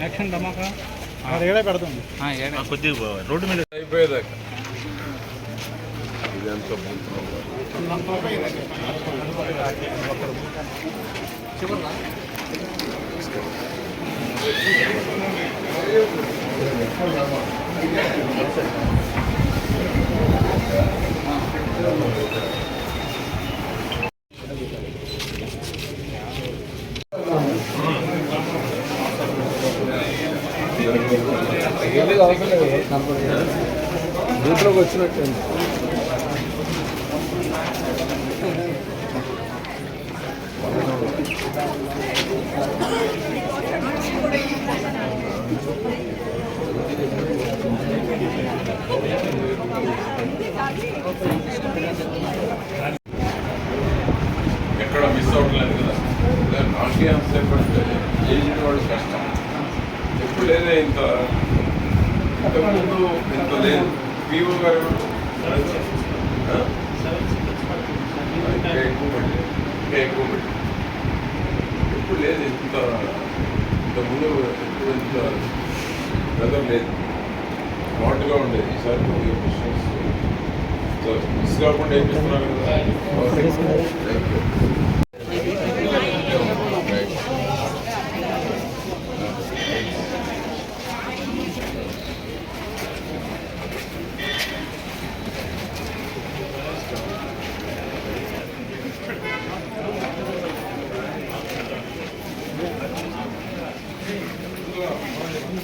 Action ధమాకా? ఏడే పెడుతుంది. కొద్దిగా రోడ్డు మీద. అయిపోయేదాకా. ఇదంతా బూత్లో బూత్లోకి వచ్చినట్టు ఎక్కడ మిస్ అవ్వట్లేదు కదా. నాకే అంతసేపటి ఏజ్డ్ వాళ్ళు కష్టం. ఎప్పుడు లేదే ఇంత ఇంతకుముందు ఇంత లేదు. పీఓ గారు ఎక్కువ ఎప్పుడు లేదు ఇంత ఇంతకుముందు ఎప్పుడు ఇంత వెదర్ లేదు. స్మార్ట్గా ఉండేది ఈసారి క్వశ్చన్స్ మిస్ కాకుండా వేపిస్తున్నారు కదా థ్యాంక్ యూ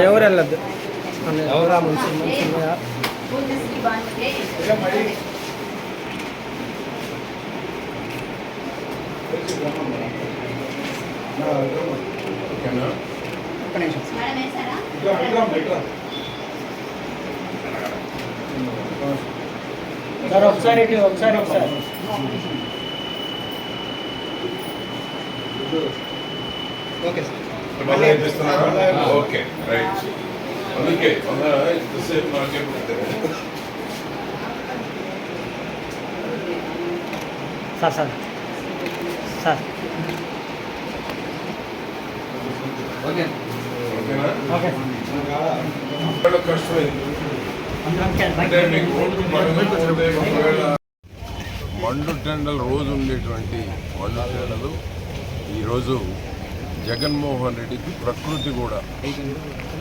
ఎవరు వెళ్ళద్దు. ఎవరా మనిషి మనిషి ఒక్క నిమిషం. సార్ ఒకసారి ఒకసారి ఒకసారి. Okay sir. మళ్ళీ వేపిస్తున్నారా ఓకే రైట్. అందుకే మళ్ళా ఇంతసేపు నాకే పెట్టారు సార్ సార్. సార్. ఓకే. మండు టెండలు రోజు ఉండేటువంటి మండు టెండలు ఈరోజు జగన్మోహన్ రెడ్డికి ప్రకృతి కూడా.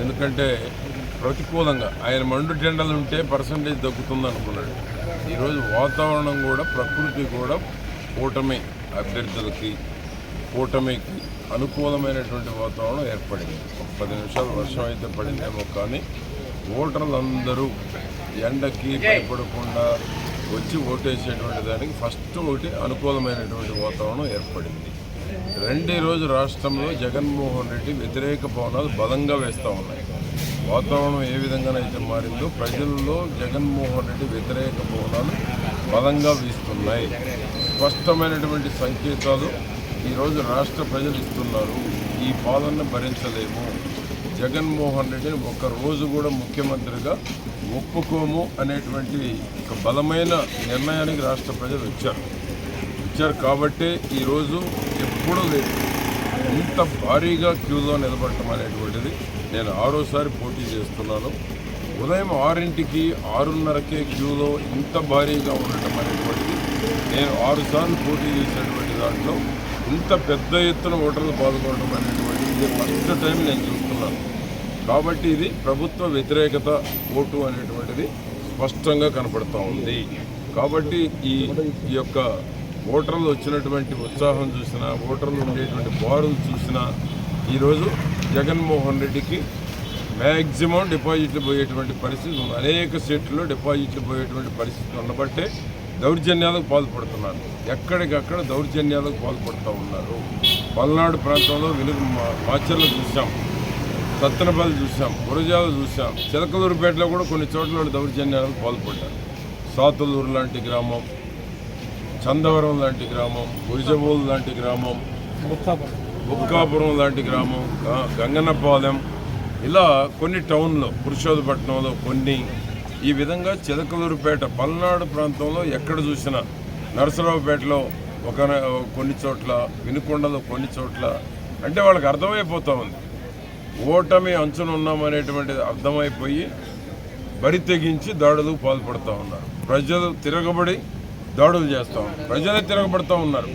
ఎందుకంటే ప్రతికూలంగా ఆయన మండు టెండలు ఉంటే పర్సంటేజ్ తగ్గుతుంది అనుకున్నాడు. ఈరోజు వాతావరణం కూడా ప్రకృతి కూడా కూటమి అభ్యర్థులకి కూటమికి అనుకూలమైనటువంటి వాతావరణం ఏర్పడింది. ఒక పది నిమిషాలు వర్షం అయితే పడిందేమో కానీ ఓటర్లందరూ ఎండకి భయపడకుండా వచ్చి ఓటేసేటువంటి దానికి ఫస్ట్ ఒకటి అనుకూలమైనటువంటి వాతావరణం ఏర్పడింది. రెండే రోజు రాష్ట్రంలో జగన్మోహన్ రెడ్డి వ్యతిరేక భవనాలు బలంగా వేస్తూ ఉన్నాయి. వాతావరణం ఏ విధంగానైతే మారిందో ప్రజల్లో జగన్మోహన్ రెడ్డి వ్యతిరేక భవనాలు బలంగా వీస్తున్నాయి. స్పష్టమైనటువంటి సంకేతాలు ఈరోజు రాష్ట్ర ప్రజలు ఇస్తున్నారు. ఈ బాధను భరించలేము. జగన్మోహన్ రెడ్డిని ఒక్క రోజు కూడా ముఖ్యమంత్రిగా ఒప్పుకోము అనేటువంటి ఒక బలమైన నిర్ణయానికి రాష్ట్ర ప్రజలు వచ్చారు. వచ్చారు కాబట్టి ఈరోజు ఎప్పుడూ లేదు. ఇంత భారీగా క్యూలో నిలబడటం అనేటువంటిది నేను ఆరోసారి పోటీ చేస్తున్నాను. ఉదయం ఆరింటికి ఆరున్నరకే క్యూలో ఇంత భారీగా ఉండటం అనేటువంటిది నేను ఆరుసార్లు పోటీ చేసినటువంటి దాంట్లో ఇంత పెద్ద ఎత్తున ఓటర్లు పాల్గొనడం అనేటువంటిది ఇది ఫస్ట్ టైం నేను చూస్తున్నాను. కాబట్టి ఇది ప్రభుత్వ వ్యతిరేకత ఓటు అనేటువంటిది స్పష్టంగా కనపడుతూ ఉంది. కాబట్టి ఈ ఈ యొక్క ఓటర్లు వచ్చినటువంటి ఉత్సాహం చూసినా ఓటర్లు ఉండేటువంటి బారులు చూసినా ఈరోజు జగన్మోహన్ రెడ్డికి మ్యాక్సిమం డిపాజిట్లు పోయేటువంటి పరిస్థితి ఉంది. అనేక సీట్లలో డిపాజిట్లు పోయేటువంటి పరిస్థితి ఉండబట్టే దౌర్జన్యాలకు పాల్పడుతున్నారు. ఎక్కడికక్కడ దౌర్జన్యాలకు పాల్పడుతూ ఉన్నారు. పల్నాడు ప్రాంతంలో వెలుగు మాచర్లు చూసాం సత్తనపల్లి చూసాం గురజాలు చూసాం చిలకలూరుపేటలో కూడా కొన్ని చోట్ల దౌర్జన్యాలకు పాల్పడ్డారు. సాతులూరు లాంటి గ్రామం చందవరం లాంటి గ్రామం గురిజబోలు లాంటి గ్రామం బుక్కాపురం లాంటి గ్రామం గంగన్నపాలెం ఇలా కొన్ని టౌన్లో పురుషోత్తపట్నంలో కొన్ని ఈ విధంగా చిలకలూరుపేట పల్నాడు ప్రాంతంలో ఎక్కడ చూసినా నరసరావుపేటలో ఒక కొన్ని చోట్ల వినుకొండలో కొన్ని చోట్ల అంటే వాళ్ళకి అర్థమైపోతూ ఉంది. ఓటమి అంచున ఉన్నామనేటువంటిది అర్థమైపోయి బరి తెగించి దాడులు పాల్పడుతూ ఉన్నారు. ప్రజలు తిరగబడి దాడులు చేస్తూ ఉన్నారు. ప్రజలే తిరగబడుతూ ఉన్నారు.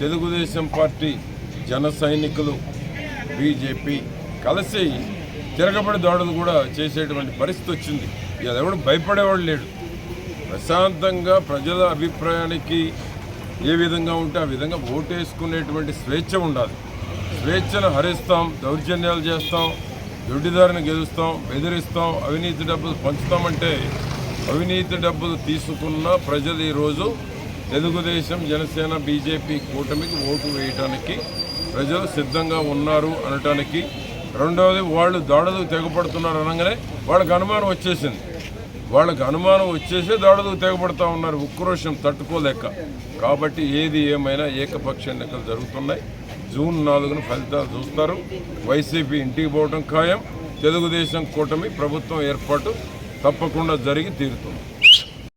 తెలుగుదేశం పార్టీ జన సైనికులు బీజేపీ కలిసి తిరగబడి దాడులు కూడా చేసేటువంటి పరిస్థితి వచ్చింది. ఎవడు భయపడేవాడు లేడు. ప్రశాంతంగా ప్రజల అభిప్రాయానికి ఏ విధంగా ఉంటే ఆ విధంగా ఓటేసుకునేటువంటి స్వేచ్ఛ ఉండాలి. స్వేచ్ఛను హరిస్తాం దౌర్జన్యాలు చేస్తాం దొడ్డిదారిని గెలుస్తాం బెదిరిస్తాం అవినీతి డబ్బులు పంచుతామంటే అవినీతి డబ్బులు తీసుకున్న ప్రజలు ఈరోజు తెలుగుదేశం జనసేన బీజేపీ కూటమికి ఓటు వేయటానికి ప్రజలు సిద్ధంగా ఉన్నారు అనటానికి రెండవది వాళ్ళు దాడులు తెగపడుతున్నారు అనగానే వాళ్ళకి అనుమానం వచ్చేసింది. వాళ్ళకి అనుమానం వచ్చేసే దాడులకు తెగబడతా ఉన్నారు. ఉక్రోషం తట్టుకోలేక. కాబట్టి ఏది ఏమైనా ఏకపక్ష ఎన్నికలు జరుగుతున్నాయి. జూన్ నాలుగున ఫలితాలు చూస్తారు. వైసీపీ ఇంటికి పోవడం ఖాయం. తెలుగుదేశం కూటమి ప్రభుత్వం ఏర్పాటు తప్పకుండా జరిగి తీరుతుంది.